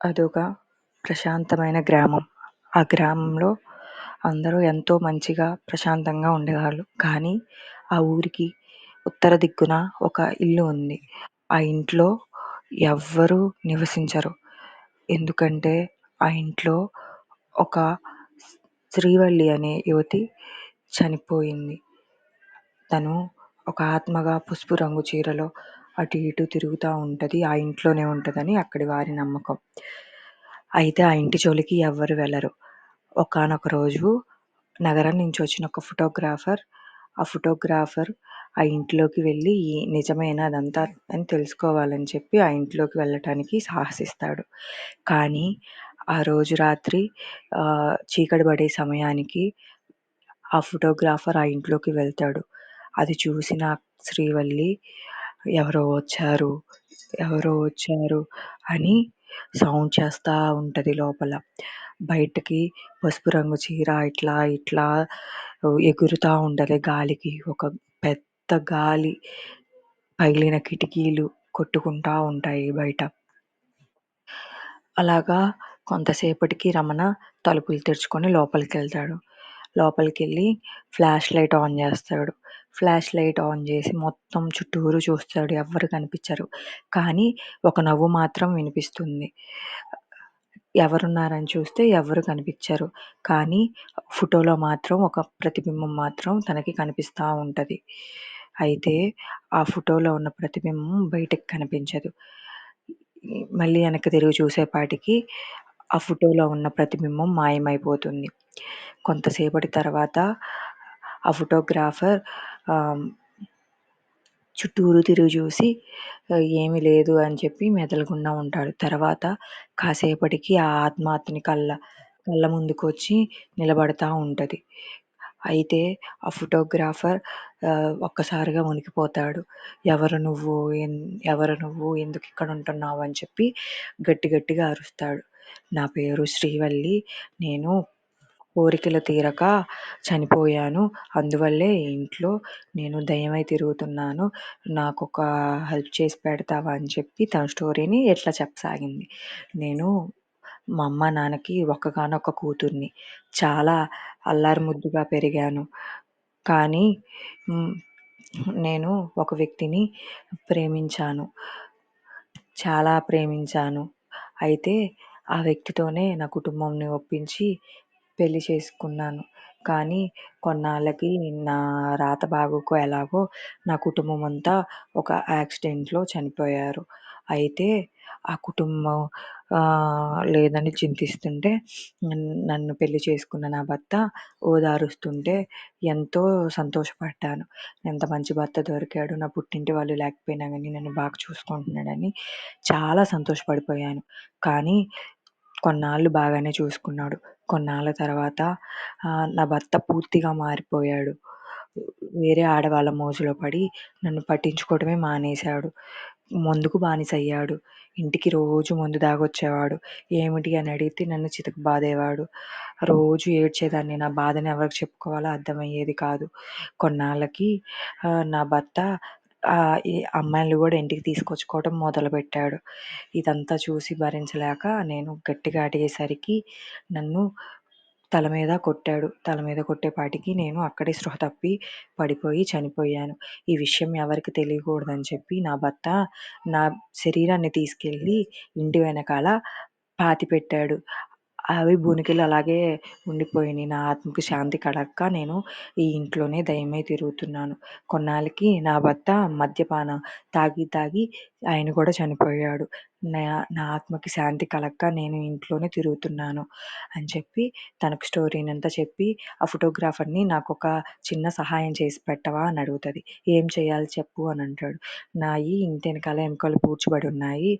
అదొక ప్రశాంతమైన గ్రామం. ఆ గ్రామంలో అందరూ ఎంతో మంచిగా ప్రశాంతంగా ఉండేవాళ్ళు. కానీ ఆ ఊరికి ఉత్తర దిక్కున ఒక ఇల్లు ఉంది. ఆ ఇంట్లో ఎవ్వరూ నివసించరు. ఎందుకంటే ఆ ఇంట్లో ఒక శ్రీవల్లి అనే యువతి చనిపోయింది. తను ఒక ఆత్మగా పసుపు రంగు చీరలో అటు ఇటు తిరుగుతూ ఉంటుంది ఆ ఇంట్లోనే ఉంటుందని అక్కడి వారి నమ్మకం. అయితే ఆ ఇంటి జోలికి ఎవ్వరు వెళ్ళరు. ఒకానొక రోజు నగరం నుంచి వచ్చిన ఒక ఫోటోగ్రాఫర్ ఆ ఫోటోగ్రాఫర్ ఆ ఇంట్లోకి వెళ్ళి నిజమేనా అదంతా అని తెలుసుకోవాలని చెప్పి ఆ ఇంట్లోకి వెళ్ళటానికి సాహసిస్తాడు. కానీ ఆ రోజు రాత్రి చీకటి పడే సమయానికి ఆ ఫోటోగ్రాఫర్ ఆ ఇంట్లోకి వెళ్తాడు. అది చూసిన శ్రీవల్లి ఎవరో వచ్చారు ఎవరో వచ్చారు అని సౌండ్ చేస్తూ ఉంటుంది లోపల. బయటకి పసుపు రంగు చీర ఇట్లా ఇట్లా ఎగురుతూ ఉంటుంది గాలికి. ఒక పెద్ద గాలి పగిలిన కిటికీలు కొట్టుకుంటా ఉంటాయి బయట. అలాగా కొంతసేపటికి రమణ తలుపులు తెరుచుకొని లోపలికి వెళ్తాడు లోపలికి వెళ్ళి ఫ్లాష్ లైట్ ఆన్ చేస్తాడు. ఫ్లాష్ లైట్ ఆన్ చేసి మొత్తం చుట్టూరు చూస్తాడు. ఎవ్వరు కనిపించరు. కానీ ఒక నవ్వు మాత్రం వినిపిస్తుంది. ఎవరున్నారని చూస్తే ఎవరు కనిపించరు. కానీ ఫోటోలో మాత్రం ఒక ప్రతిబింబం మాత్రం తనకి కనిపిస్తూ ఉంటుంది. అయితే ఆ ఫోటోలో ఉన్న ప్రతిబింబం బయటకు కనిపించదు. మళ్ళీ వెనక్కి తిరిగి చూసేపాటికి ఆ ఫోటోలో ఉన్న ప్రతిబింబం మాయమైపోతుంది. కొంతసేపటి తర్వాత ఆ ఫోటోగ్రాఫర్ చుట్టూరు తిరిగి చూసి ఏమీ లేదు అని చెప్పి మెదలకుండా ఉంటాడు. తర్వాత కాసేపటికి ఆ ఆత్మ అతని కళ్ళ కళ్ళ ముందుకు వచ్చి నిలబడతా ఉంటుంది. అయితే ఆ ఫోటోగ్రాఫర్ ఒక్కసారిగా వణికిపోతాడు. ఎవరు నువ్వు? ఎవరు నువ్వు? ఎందుకు ఇక్కడ ఉంటున్నావు? అని చెప్పి గట్టి గట్టిగా అరుస్తాడు. నా పేరు శ్రీవల్లి. నేను కోరికలు తీరక చనిపోయాను. అందువల్లే ఇంట్లో నేను దయ్యమై తిరుగుతున్నాను. నాకు ఒక హెల్ప్ చేసి పెడతావా అని చెప్పి తన స్టోరీని ఎట్లా చెప్పసాగింది. నేను మా అమ్మ నాన్నకి ఒక్కగానొక్క కూతుర్ని. చాలా అల్లారుముద్దుగా పెరిగాను. కానీ నేను ఒక వ్యక్తిని ప్రేమించాను. చాలా ప్రేమించాను. అయితే ఆ వ్యక్తితోనే నా కుటుంబంని ఒప్పించి పెళ్ళి చేసుకున్నాను. కానీ కొన్నాళ్ళకి నా రాత బాగోక ఎలాగో నా కుటుంబం అంతా ఒక యాక్సిడెంట్లో చనిపోయారు. అయితే ఆ కుటుంబం లేదని చింతిస్తుంటే నన్ను పెళ్ళి చేసుకున్న నా భర్త ఓదారుస్తుంటే ఎంతో సంతోషపడ్డాను. ఎంత మంచి భర్త దొరికాడు నా పుట్టింటి వాళ్ళు లేకపోయినా కానీ నన్ను బాగా చూసుకుంటున్నాడని చాలా సంతోషపడిపోయాను. కానీ కొన్నాళ్ళు బాగానే చూసుకున్నాడు. కొన్నాళ్ళ తర్వాత నా భర్త పూర్తిగా మారిపోయాడు. వేరే ఆడవాళ్ళ మోజులో పడి నన్ను పట్టించుకోవడమే మానేశాడు. మందుకు బానిసయ్యాడు. ఇంటికి రోజు మందు తాగొచ్చేవాడు. ఏమిటి అని అడిగితే నన్ను చితక బాధేవాడు రోజు ఏడ్చేదాన్ని. నా బాధని ఎవరికి చెప్పుకోవాలో అర్థమయ్యేది కాదు. కొన్నాళ్ళకి నా భర్త ఈ అమ్మాయిలు కూడా ఇంటికి తీసుకొచ్చుకోవడం మొదలుపెట్టాడు. ఇదంతా చూసి భరించలేక నేను గట్టిగా అడిగేసరికి నన్ను తల మీద కొట్టాడు. తల మీద కొట్టేపాటికి నేను అక్కడే స్పృహ తప్పి పడిపోయి చనిపోయాను. ఈ విషయం ఎవరికి తెలియకూడదని చెప్పి నా భర్త నా శరీరాన్ని తీసుకెళ్ళి ఇంటి వెనకాల పాతిపెట్టాడు. అవి బూనికలు అలాగే ఉండిపోయినాయి నా ఆత్మకి శాంతి కలగక నేను ఈ ఇంట్లోనే దయ్యమై తిరుగుతున్నాను. కొన్నాళ్ళకి నా భర్త మద్యపానం తాగి తాగి ఆయన కూడా చనిపోయాడు. నా నా ఆత్మకి శాంతి కలగక నేను ఇంట్లోనే తిరుగుతున్నాను అని చెప్పి తనకు స్టోరీని అంతా చెప్పి ఆ ఫోటోగ్రాఫర్ని నాకు ఒక చిన్న సహాయం చేసి పెట్టవా అని అడుగుతుంది. ఏం చేయాలి చెప్పు అని అంటాడు. నాయి ఇంటి వెనకాల ఎముకలు పూడ్చబడి ఉన్నాయి.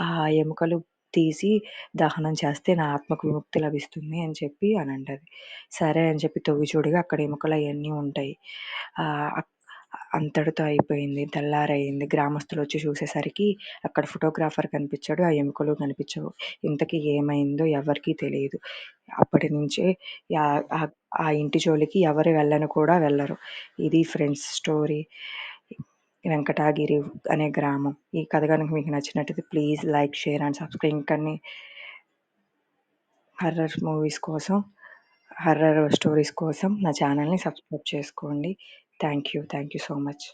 ఆ ఎముకలు తీసి దహనం చేస్తే నా ఆత్మకు విముక్తి లభిస్తుంది అని చెప్పి అని అంటది. సరే అని చెప్పి తొవ్విచూడగా అక్కడ ఎముకలు అవన్నీ ఉంటాయి. అంతటితో అయిపోయింది. తెల్లారయింది. గ్రామస్తులు వచ్చి చూసేసరికి అక్కడ ఫోటోగ్రాఫర్ కనిపించాడు. ఆ ఎముకలు కనిపించవు. ఇంతకీ ఏమైందో ఎవరికీ తెలియదు. అప్పటి నుంచే ఆ ఇంటి జోలికి ఎవరు వెళ్ళను కూడా వెళ్ళరు. ఇది ఫ్రెండ్స్ స్టోరీ. వెంకటగిరి అనే గ్రామం. ఈ కథ కనుక మీకు నచ్చినట్టయితే please like share and subscribe. కానీ హర్రర్ మూవీస్ కోసం హర్రర్ స్టోరీస్ కోసం నా ఛానల్ని సబ్స్క్రైబ్ చేసుకోండి. Thank you. Thank you so much.